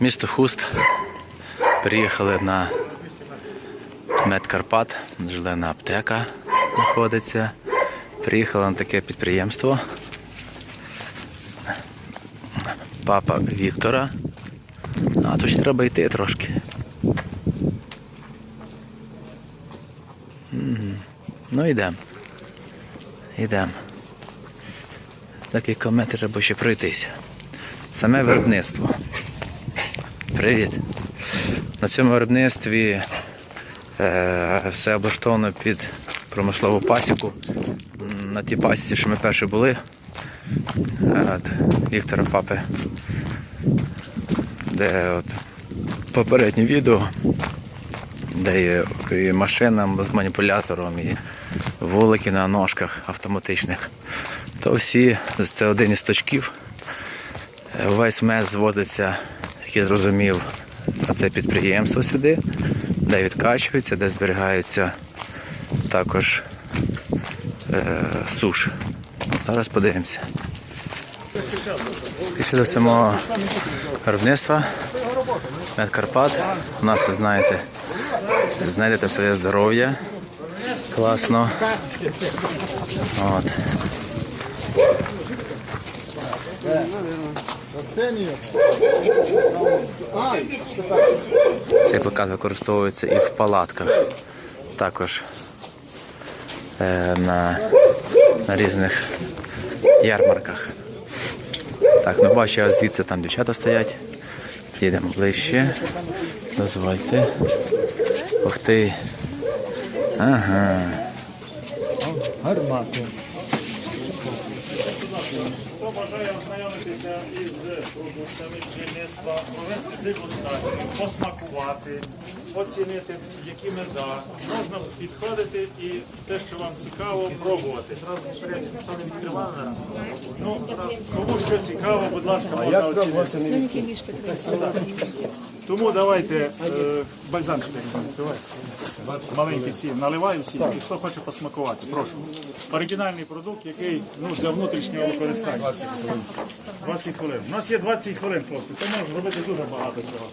Місто Хуст. Приїхали на Медкарпат, жилена аптека знаходиться. Приїхали на таке підприємство. Папа Віктора. А тут ж треба йти трошки. Ну йдемо. Йдемо. Декілька метрів треба ще пройтися. Саме виробництво. Привіт. На цьому виробництві е, все облаштовано під промислову пасіку. На тій пасіці, що ми перші були, е, Віктора Папи, де от, попереднє відео, де і машина з маніпулятором, і вулики на ножках автоматичних. То всі, це один із точків. Е, Весь мед звозиться, я зрозумів, це підприємство сюди, де відкачується, де зберігаються також е, суш. Зараз подивимося. Пішли до самого виробництва Медкарпат. У нас, ви знаєте, знайдете своє здоров'я. Класно. От. Цей плакат використовується і в палатках, також е, на, на різних ярмарках. Так, ну бачу, звідси там дівчата стоять. Їдемо ближче. Дозвольте. Ух ти. Ага. Гармати. Хто бажає ознайомитися із продуктами бджільництва, провести дегустацію, посмакувати, оцінити, які меда, можна підходити і те, що вам цікаво, пробувати. Ну, кому що цікаво, будь ласка, можна оцінити. Тому давайте е, бальзамчик. Давай. Маленькі ці наливаю всі, і хто хоче посмакувати, прошу. Оригінальний продукт, який ну, для внутрішнього використання. 20 хвилин. У нас є 20 хвилин, хлопці, то можна робити дуже багато чого.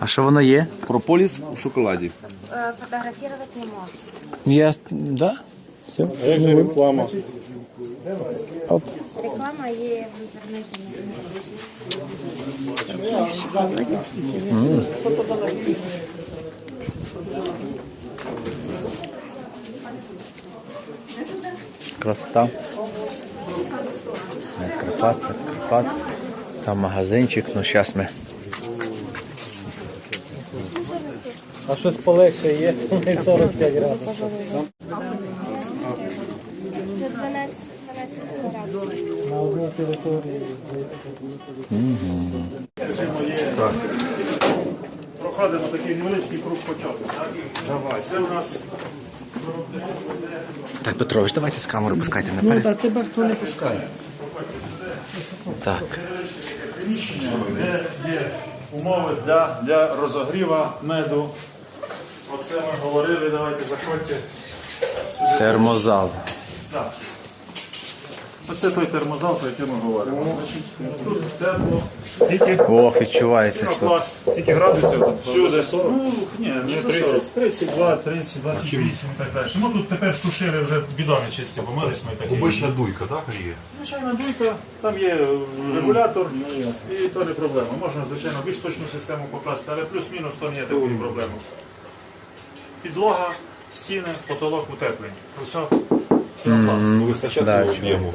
А що воно є? Прополіс у шоколаді. Э, Фотографировать не можешь. Я. Да? Все. Як же реклама? Реклама є в інтернеті. Красота. Медкарпат, Медкарпат. Там магазинчик, ну зараз ми. А щось полегше є? 45 градусів. Це 12, 12 градусів. На одній території. Проходимо такий невеличкий круг початку. Давай, це у нас Так, Петрович, давайте з камеру пускайте Ну наперед. та тебе хто не пускає. Так. приміщення, де є умови для, для розогріва меду. Оце ми говорили, давайте заходьте. Термозал. Так. Оце той термозал, про який ми говоримо. Значить, тут тепло. Скільки? Ох, відчувається, що. Клас. Скільки градусів тут? Всюди. Ну, ні, не за 40. 32, 30, 28 і так далі. Ну тут тепер сушили вже бідони чисті, помились ми такі. Обична дуйка, так, є? Звичайна дуйка, там є е, регулятор, і то не проблема. Можна, звичайно, більш точну систему покласти, але плюс-мінус то не є такою проблемою. Підлога, стіни, потолок утеплені. Все. Ну, вистачає цього об'єму.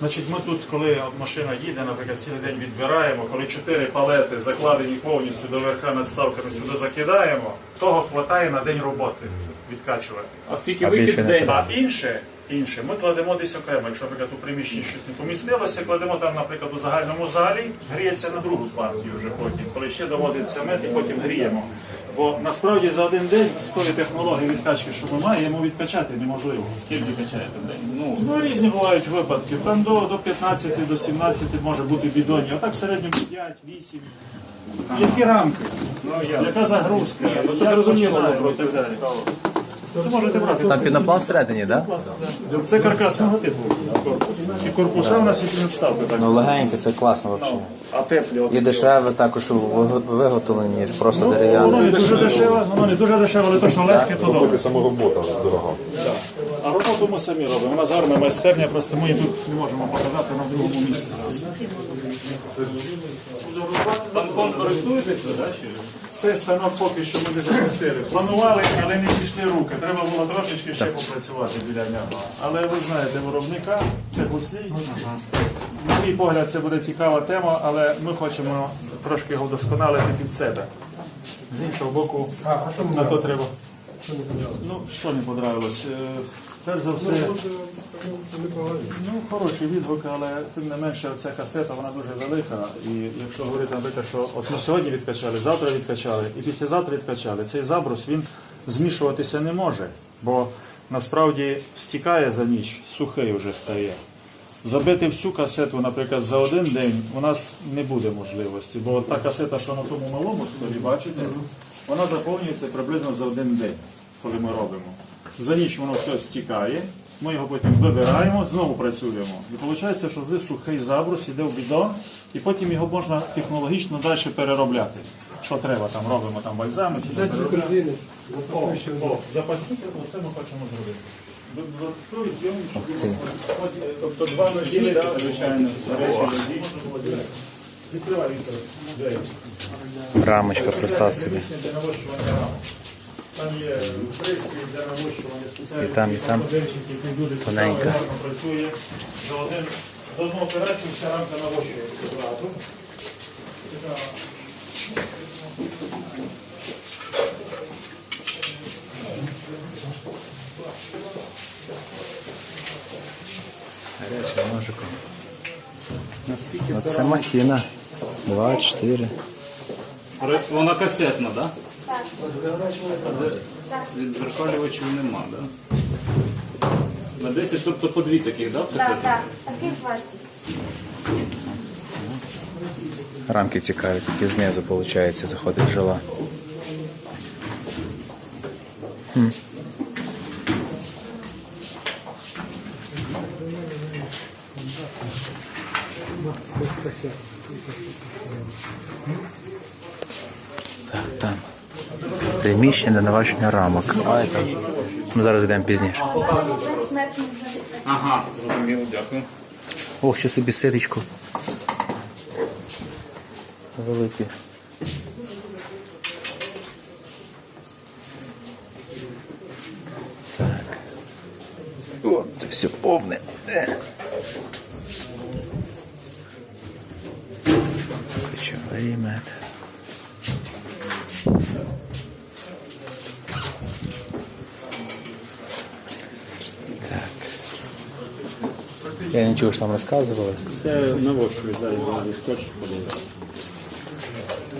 Значить, ми тут, коли машина їде, наприклад, цілий день відбираємо, коли чотири палети закладені повністю до верха надставками сюди закидаємо, того вистачає на день роботи відкачувати. А скільки А вихід в день? А інше, інше ми кладемо десь окремо. Якщо, наприклад, у приміщенні щось не помістилося, кладемо там, наприклад, у загальному залі, гріється на другу партію вже потім, коли ще довозиться мед і потім гріємо. Бо насправді за один день з тої технології відкачки, що ми маємо, відкачати неможливо. Скільки качаєте в день? Ну, Ну, різні бувають випадки. Там до, до 15, до 17 може бути бідонів, а так в середньому 5, 8. Які рамки? Яка загрузка? ну це Як зрозуміло, починаємо ну, і так далі. Це можете брати. Там пінопласт всередині, так? Да? Це каркасного типу. Корпус. І корпуса у нас і підставки так. Ну легеньке, це класно взагалі. А теплі от І дешеве також виготовлені, ніж просто Воно дерев'яне. не дуже дешеве, воно не дуже дешеве, але то, що легке, то добре. Робити сама робота дорога. А роботу ми самі робимо. У нас гарна майстерня, просто ми її тут не можемо показати на другому місці. Станком користуєтеся, да? Чи? Цей станок поки що ми не запустили. Планували, але не пішли руки. Треба було трошечки ще попрацювати біля нього. Але ви знаєте, виробника це гуслій. На мій погляд, це буде цікава тема, але ми хочемо трошки його вдосконалити під себе. З іншого боку, на то треба. Ну, що не подобалось? Перш за все, ну, хороший відгук, але тим не менше ця касета вона дуже велика. І якщо говорити, наприклад, що от ми сьогодні відкачали, завтра відкачали і післязавтра відкачали, цей забрус він змішуватися не може, бо насправді стікає за ніч, сухий вже стає. Забити всю касету, наприклад, за один день у нас не буде можливості, бо та касета, що на тому малому столі, бачите, вона заповнюється приблизно за один день, коли ми робимо. За ніч воно все стікає, ми його потім вибираємо, знову працюємо. І виходить, що вже сухий забрус іде в бідон, і потім його можна технологічно далі переробляти. Що треба, там робимо там бальзами чи переробляємо. О, о, запасні, це ми хочемо зробити. Тобто два ножі, да, звичайно, речі. Відкривай, Віктор. Рамочка, представ собі. Там є пристрій для навощування спеціальних там, і там. модельчиків, який дуже цікаво, Тоненько. гарно працює. За, один, за одну операцію вся рамка навощується одразу. Така Гарячим ножиком. Оце махіна. Два, чотири. Вона касетна, да? Так. Відзеркалювачів нема, так? На 10, тобто по дві таких, так? Так, так. Таких 20. Рамки цікаві, тільки знизу, виходить, заходить жила. Приміщення для наващення рамок. Ми зараз йдемо пізніше. Ага, зрозуміло, дякую. Ох, що собі сирічку. Великі. Так. О, це все повне. Кочовий мед. Я не чув, що там розказували. Це навощує зараз на скотч подивитися.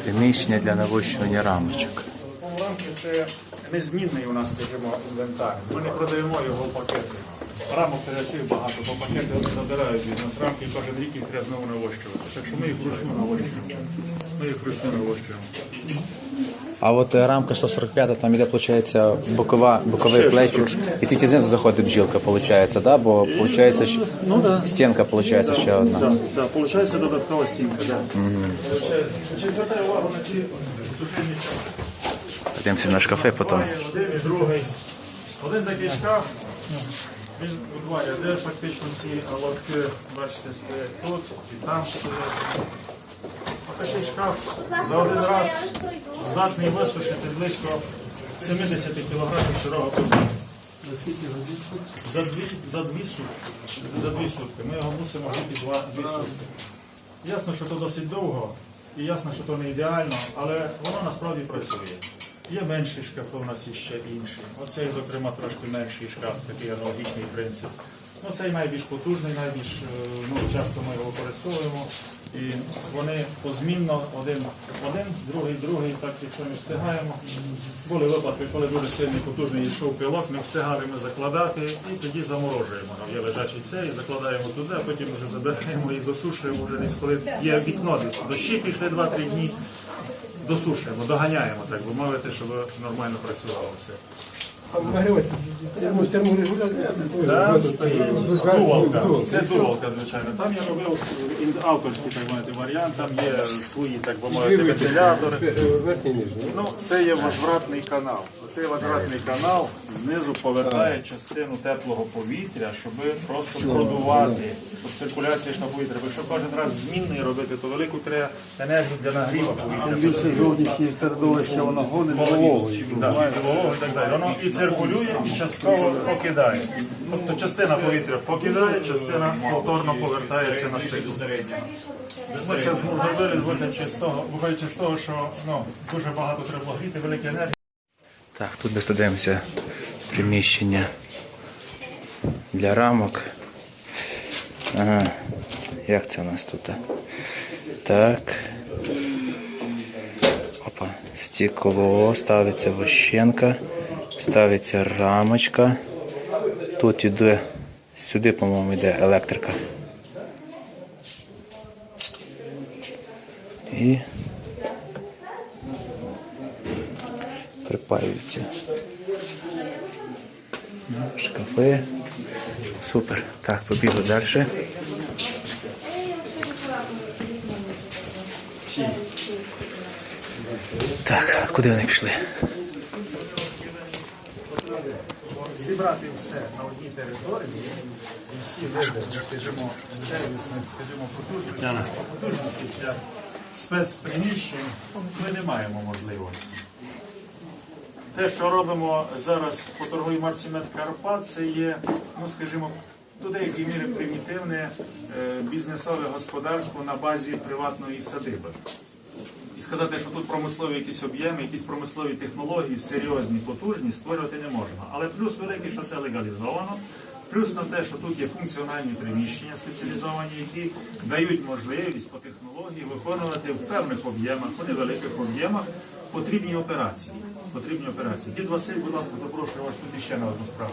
Приміщення для навощування рамочок. Рамки це незмінний у нас, скажімо, інвентар. Ми не продаємо його в пакети. Рамок цих багато, бо пакети вони забирають від нас рамки і кожен рік їх треба знову навощувати. Так що ми їх вручну навощуємо. Ми їх вручну навощуємо. А от е, рамка 145, там іде, виходить, бокова, боковий плечик, і тільки знизу заходить бджілка, виходить, да? бо виходить, що Ну да. стінка виходить ще одна. Так, так, виходить додаткова стінка. Да. Чи звертаю увагу на ці сушильні шафи? Йдемося на шкафи потім. Один і другий. Один такий шкаф, він утворює, де фактично всі лотки, бачите, стоять тут і там стоять. Отакий шкаф за один раз здатний висушити близько 70 кг сирого повітря. За дві, за дві сутки. За дві сутки. Ми його мусимо гріти два, дві сутки. Ясно, що це досить довго, і ясно, що це не ідеально, але воно насправді працює. Є менші шкафи, у нас є ще інші. Оцей, зокрема, трошки менший шкаф, такий аналогічний принцип. Ну, цей найбільш потужний, найбільш е, ну, часто ми його використовуємо. І вони позмінно один, один, другий, другий, так якщо не встигаємо. Були випадки, коли дуже сильний потужний йшов пилок, не встигали ми закладати і тоді заморожуємо. Є лежачий цей, закладаємо туди, а потім вже забираємо і досушуємо вже десь, коли є вікно десь. Дощі пішли 2-3 дні, досушуємо, доганяємо, так би мовити, щоб нормально працювало все. Там дувалка. Це дувалка, звичайно. Там я робив ін- авторський так мовити, варіант, там є свої, так би мовити, вентилятори. Ну, це є возвратний канал. Цей возвратний канал знизу повертає частину теплого повітря, щоб просто продувати, щоб циркуляція йшла повітря. Бо якщо кожен раз змінний робити, то велику треба енергію для нагріву повітря. Більше жовтішні середовища, воно гонить вологою. Да, і так далі. Воно і циркулює, і частково покидає. Тобто частина повітря покидає, частина повторно повертається на цикл. Ми це зробили виходячи з того, що ну, дуже багато треба гріти, велика енергія. Так, тут ми дивимося приміщення для рамок. Ага. Як це у нас тут? Так. Опа. Стекло, ставиться вощенка, ставиться рамочка. Тут іде, сюди, по-моєму, йде електрика. І припаються. Шкафи. Супер. Так, побігли далі. Так, куди вони пішли? Зібрати все на одній території і всі види, скажімо, сервісних, скажімо, потужності, потужності для спецприміщень ми не маємо можливості. Те, що робимо зараз по торговій марці Медкарпат, це є, ну скажімо, до деякої міри примітивне е, бізнесове господарство на базі приватної садиби. І сказати, що тут промислові якісь об'єми, якісь промислові технології, серйозні, потужні, створювати не можна. Але плюс великий, що це легалізовано, плюс на те, що тут є функціональні приміщення спеціалізовані, які дають можливість по технології виконувати в певних об'ємах, по невеликих об'ємах потрібні операції. Потрібні операції. Дід Василь, будь ласка, запрошую вас тут іще на одну справу.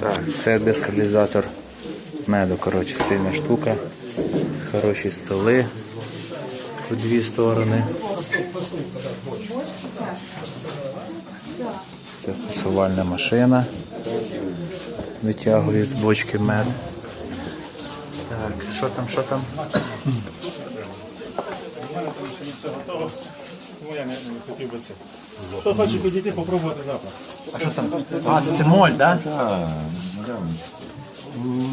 Так, це дескалізатор меду, коротше, сильна штука. Хороші столи по дві сторони. Це фасувальна машина. Витягує з бочки мед. Так, що там, що там? У мене там ще не все готово, тому я не, не хотів би це. Хто хоче підійти, попробувати запах. А що там? А, це, це моль, так? Да? Ну,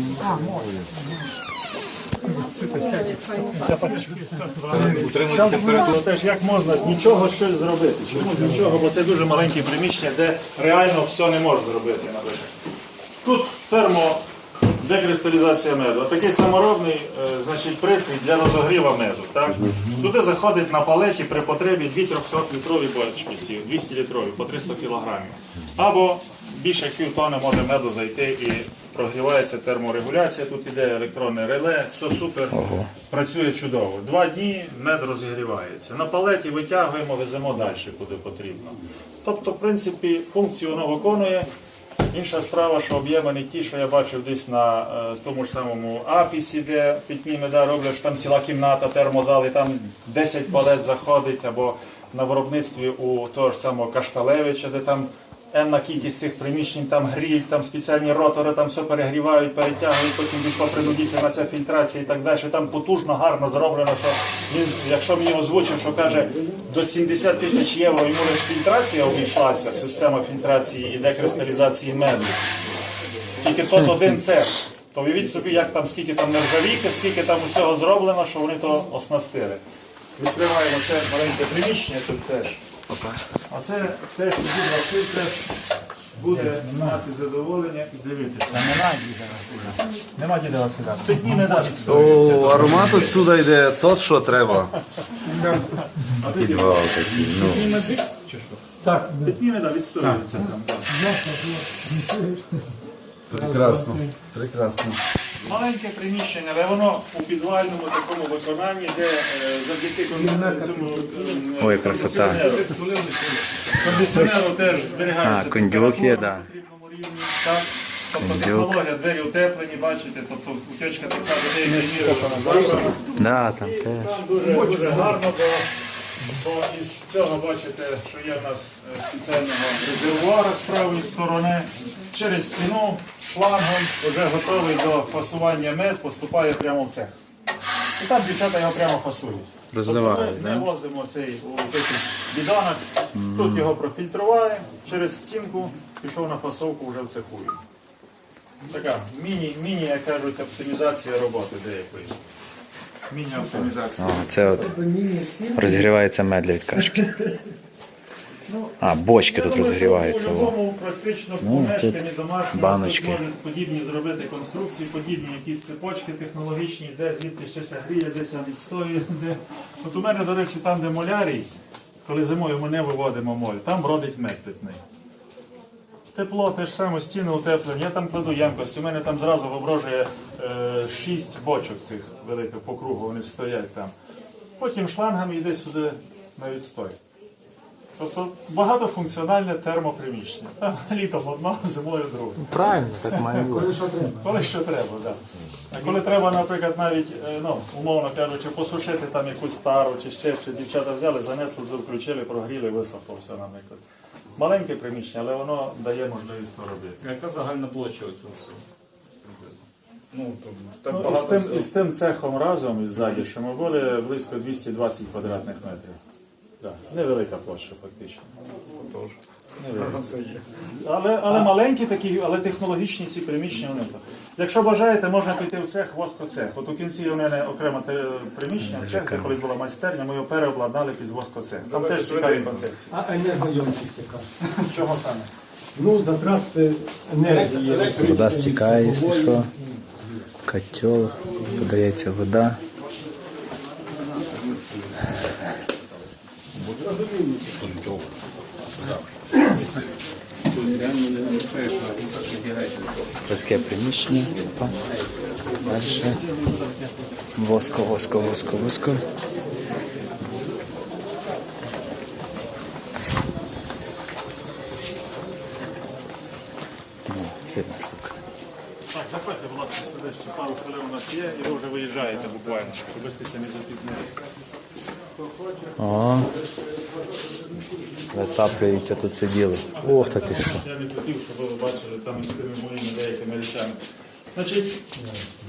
Теж як можна з нічого щось зробити? Чому з нічого? Бо це дуже маленьке приміщення, де реально все не можна зробити. наприклад. Тут термо декристалізація меду. Такий саморобний е, значить, пристрій для розогріва меду. Так? Туди заходить на палеті при потребі 2 300 літрові бочки, 200 літрові по 300 кілограмів. Або більше як пів тонни може меду зайти і прогрівається терморегуляція. Тут іде електронне реле, все супер, працює чудово. Два дні мед розігрівається. На палеті витягуємо, веземо далі, куди потрібно. Тобто, в принципі, функцію воно виконує. Інша справа, що об'єми ті, що я бачив десь на е, тому ж самому Апісі, де питні меда роблять, там ціла кімната, термозал, і там 10 палет заходить, або на виробництві у того ж самого Кашталевича, де там енна кількість цих приміщень, там гріль, там спеціальні ротори, там все перегрівають, перетягують, потім пішла принудительна ця фільтрація і так далі. Там потужно, гарно зроблено, що він, якщо мені озвучив, що каже, до 70 тисяч євро йому лише фільтрація обійшлася, система фільтрації і декристалізації меду. Тільки тот один цех. То уявіть собі, як там, скільки там нержавійки, скільки там усього зроблено, що вони то оснастили. Відкриваємо це маленьке приміщення тут теж. А це теж тоді Василь теж буде мати задоволення і дивитися. Нема діда Василя. Нема діда Василя. Питні не дасть. О, аромат отсюда йде тот, що треба. Підвал такий. Ну. Чи що? Так. Питні не дасть, відстоюється там. Прекрасно. Прекрасно. Маленьке приміщення, але воно у підвальному такому виконанні, де е, завдяки кон- цьому е, Ой, красота. кондиціонеру, кондиціонеру теж зберігається А, кондюк є, да. потрібному рівні. Так. Тобто Кондюк. технологія, двері утеплені, бачите, тобто утечка така до деякої міри. Да, там теж. Дуже, дуже гарно, бо То із цього бачите, що є в нас е, спеціального резервуара з правої сторони. Через стіну шлангом вже готовий до фасування мед, поступає прямо в цех. І там дівчата його прямо фасують. Розливають, Тобто ми да? не возимо цей у таких бідонах, тут його профільтрували, через стінку пішов на фасовку вже в цеху. Така міні, міні, як кажуть, оптимізація роботи деякої. Міні-оптимізація. О, це от розігрівається мед для відкачки. А, бочки тут розігріваються. У О. практично Ну, помешканні тут домашньому баночки. хтось подібні зробити конструкції, подібні якісь цепочки технологічні, де звідти щось гріє, десь відстоює. Де... От у мене, до речі, там, де молярій, коли зимою ми не виводимо моль, там бродить мед питний. Тепло, те ж саме, стіни утеплені. Я там кладу ємкості. У мене там зразу виброжує е, шість бочок цих великих по кругу, вони стоять там. Потім шлангами йде сюди на відстой. Тобто багатофункціональне термоприміщення. Там літом одно, зимою друге. Правильно, так має бути. Коли що треба, так. А коли треба, наприклад, навіть, е, ну, умовно кажучи, посушити там якусь тару чи ще що дівчата взяли, занесли, включили, прогріли, висохло все, наприклад. Маленьке приміщення, але воно дає можливість то робити. Яка загальна площа оцього всього? Ну, так Ну, із, багато тим, всього. з тим цехом разом із задішами буде близько 220 квадратних метрів. Да. Невелика площа фактично. Невелика. Але, але маленькі такі, але технологічні ці приміщення вони. так. Якщо бажаєте, можна піти в цех воскоцех. От у кінці у мене окреме приміщення, цех, де колись була майстерня, ми його переобладнали під воскоцех. Там теж цікаві концепції. А енергоємкість яка? Чого саме? Ну, затрати енергії. Вода стікає, якщо що. Котел, подається вода. Складське приміщення. Далі. Воско, воско, воско, воско. Сильна штука. Так, заходьте, будь ласка, сюди ще пару хвилин у нас є, і ви вже виїжджаєте буквально, щоб ви не запізнили. О, затаплюється тут сиділи. Ох, та ти що. Я не хотів, щоб ви бачили там із тими моїми деякими речами. Значить,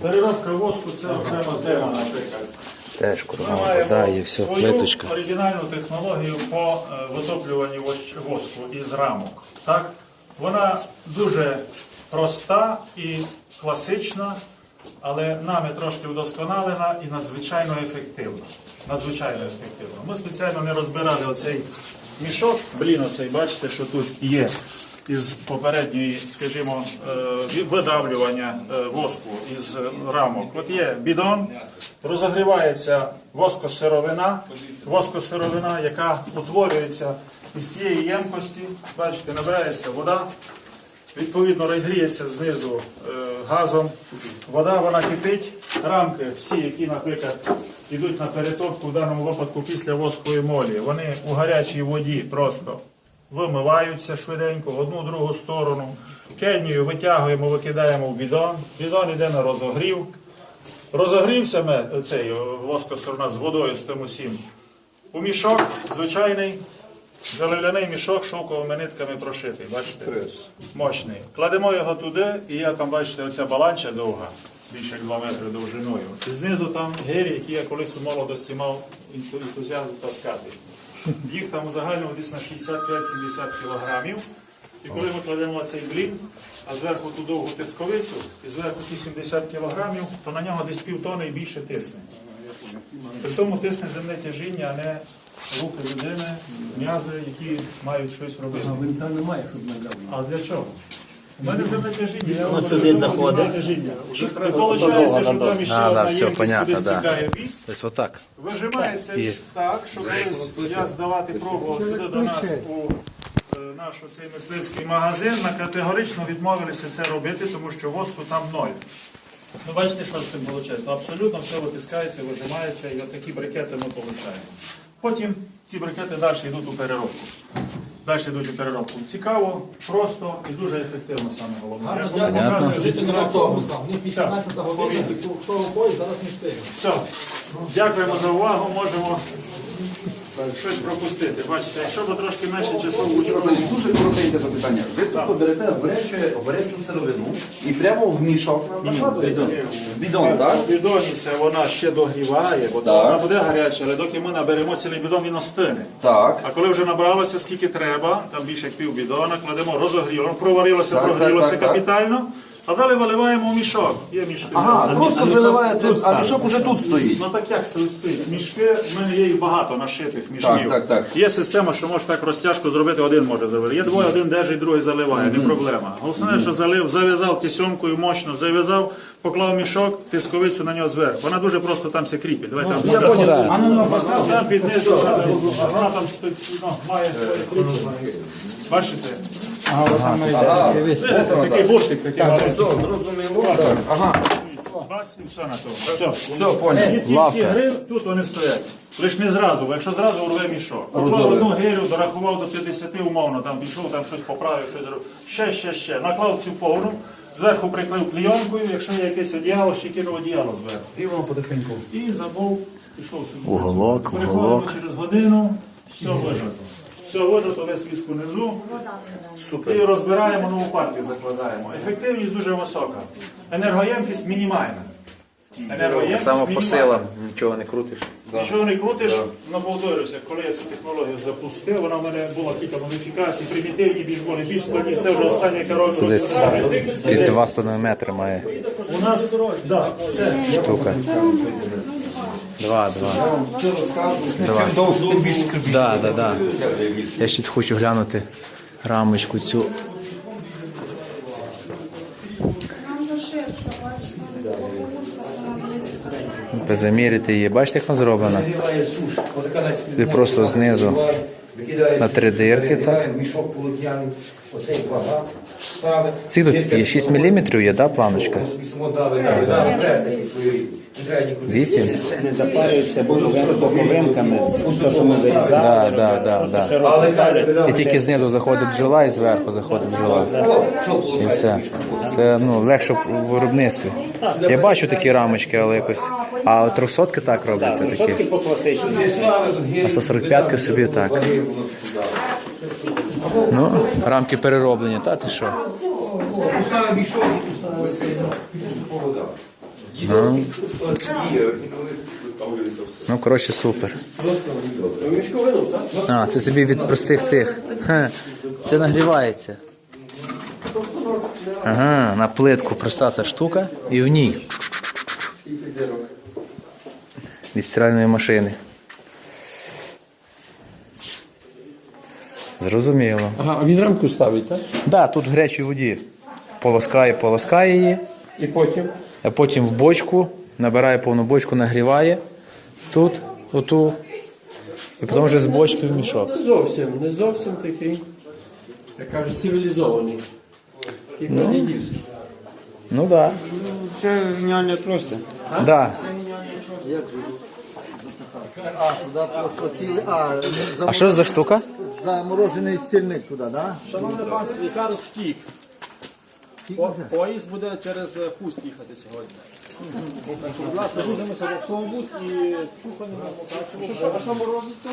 переробка воску це окрема тема, наприклад. Теж Ми вода і все, свою плиточка. оригінальну технологію по е, витоплюванню вощ- воску із рамок. Так? Вона дуже проста і класична, але нами трошки вдосконалена і надзвичайно ефективна. Надзвичайно ефективна. Ми спеціально не розбирали оцей мішок, блін, оцей, бачите, що тут є із попередньої, скажімо, е, видавлювання е, воску із рамок. От є бідон, розогрівається воскосировина, воскосировина, яка утворюється із цієї ємкості. Бачите, набирається вода, відповідно розгріється знизу е, газом. Вода вона кипить. Рамки, всі, які, наприклад, йдуть на перетопку в даному випадку після воскової молі, вони у гарячій воді просто вимиваються швиденько в одну другу сторону. Кеднію витягуємо, викидаємо в бідон. Бідон йде на розогрів. Розогрівся мед, цей воскосорона з водою з тим усім. У мішок звичайний Заливляний мішок шовковими нитками прошитий, бачите? Мощний. Кладемо його туди, і я там, бачите, оця баланча довга, більше як 2 метри довжиною. І знизу там гирі, які я колись у молодості мав енту- ентузіазм таскати. Їх там у загальному десь на 65-70 кілограмів. І коли ми кладемо цей блін, а зверху ту довгу тисковицю, і зверху ті 70 кілограмів, то на нього десь півтони і більше тисне. При тому тисне земне тяжіння, а не руки людини, м'язи, які мають щось робити. А для чого? У мене земне тяжіння, я Ну, вам сюди заходить. виходить, що там іще А, да, одна все, ємкість, понятно, куди да. стікає. Тобто отак. Вижимається І- так, щоб я здавати пробував сюди до нас у е, наш оцей мисливський магазин, ми категорично відмовилися це робити, тому що воску там ноль. Ну, бачите, що з цим виходить? Абсолютно все витискається, вижимається, і от такі брикети ми отримуємо. Потім ці брикети далі йдуть у переробку. Далі йдуть у переробку. Цікаво, просто і дуже ефективно саме головне. Я дякую. показую Жителям автобуса, у них 18 Так. година, і хто поїзд зараз не встигне. Все. Дякуємо за увагу. Можемо щось пропустити. Бачите, якщо б трошки менше часу влучили. Дуже коротеньке запитання. Ви тут берете горячу сировину і прямо в мішок? Бідон, так? У бідоні це вона ще догріває, бо Так. вона буде гаряча, але доки ми наберемо цілий бідон, він остине. Так. А коли вже набралося скільки треба, там більше як пів бідона, кладемо розогріло, проварилося, Так, прогрілося так, так. капітально, а далі виливаємо в мішок. Є мішки. Ага, просто виливаєте, а мішок уже тут стоїть. Ну так як стоїть? Мішки, в мене є їх багато нашитих мішків. Так, так, так. Є система, що може так розтяжку зробити, один може зробити. Є двоє, один держить, другий заливає, не проблема. Головне, що залив, зав'язав тісьомкою мощно, зав'язав, поклав мішок, тисковицю на нього зверху. Вона дуже просто там все кріпить. Давай там. Я понял. А ну, ну, постав там під низу, вона там стоїть, ну, має кріплення. Бачите? Видите, такий буртик такий. Все, зрозуміло. Так. Ага, Бац, і все на тому. Все. все, понял. Ті, ті, ті гри, тут вони стоять. Лиш не зразу, бо якщо зразу урве мішок. Поклав одну гирю, дорахував до 50 умовно, там пішов, там щось поправив, щось зробив. Ще, ще, ще. Наклав цю повну, зверху приклеїв клійонкою, якщо є якесь одіяло, ще кинув одіяло зверху. І воно потихеньку. І забув, пішов собі. Уголок, Приходимо уголок. через годину, все вижато. Весь віск унизу. І розбираємо нову партію, закладаємо. Ефективність дуже висока. Енергоємкість мінімальна. Енергоємкість Саме по силам нічого не крутиш. Якщо не крутиш, ну повторюся, коли я цю технологію запустив, вона в мене була кілька модифікацій, примітивні більш були, більш складні. Це вже останнє коробка. Це десь під 2,5 метри має У нас да, це штука. Два, два. Чим довше, тим більше кирпич. Да, да, да. Я ще хочу глянути рамочку цю. Заміряти її. Бачите, як вона зроблена? І просто знизу на три дирки, так? Мішок полотняний, оцей багат ставить. Скільки тут є? 6 мм є, да, планочка? Письмо дали, дали, дали, прес такий. Не треба нікуди. 8? Не запарюються боковинками, то, що ми зарізали. Да, да, да, да. Але І тільки знизу заходить бджола і зверху заходить бджола. І все. Це ну, легше в виробництві. Я бачу такі рамочки, але якось. А трьохсотки так робляться такі. по класичному. А 145 собі так. Ну, рамки перероблені, та ти що? Ну, ну коротше, супер. А, це собі від простих цих. Це нагрівається. Ага, на плитку проста ця штука і в ній. Від стиральної машини. Зрозуміло. Ага, а він рамку ставить, так? Да, тут в гарячій воді полоскає, полоскає її, І потім. а потім в бочку, набирає повну бочку, нагріває тут, оту, і потім вже з бочки в мішок. Не зовсім, не зовсім такий, як кажуть, цивілізований. Такий бандитівський. Ну так. Да. Це геніальне просто. Да. А, туди просто цілий. А, А що це за штука? Заморожений стільник туди, так? Да? Шановне панство, яка розтік? По- Поїзд буде через е, Хуст їхати сьогодні. Так що, будь ласка, грузимося в автобус і що, а що морозиться?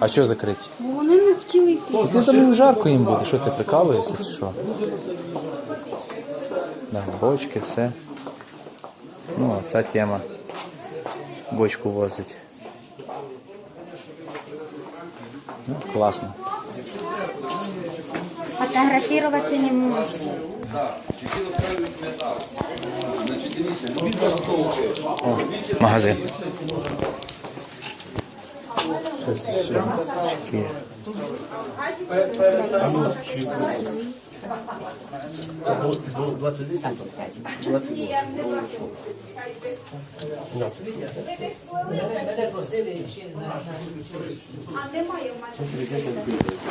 А що закриті? Вони не хотіли йти. Ти там жарко їм буде, що ти прикалуєшся чи що? Да, бочки, все. Ну, ця тема. Бочку возить. Класно. Фотографувати не можна. Магазин. Такі.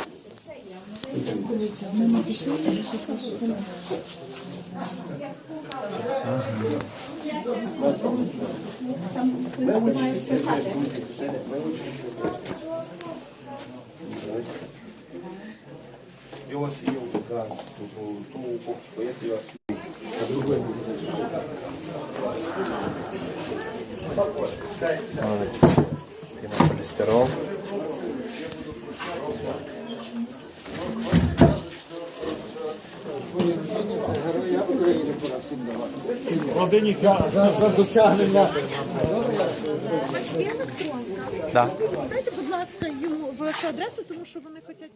І у вас є тут, ту упаковку, є у вас Пінополістирол. В родині За досягнення. Є електронка. Да. Дайте, будь ласка, йому вашу адресу, тому що вони хочуть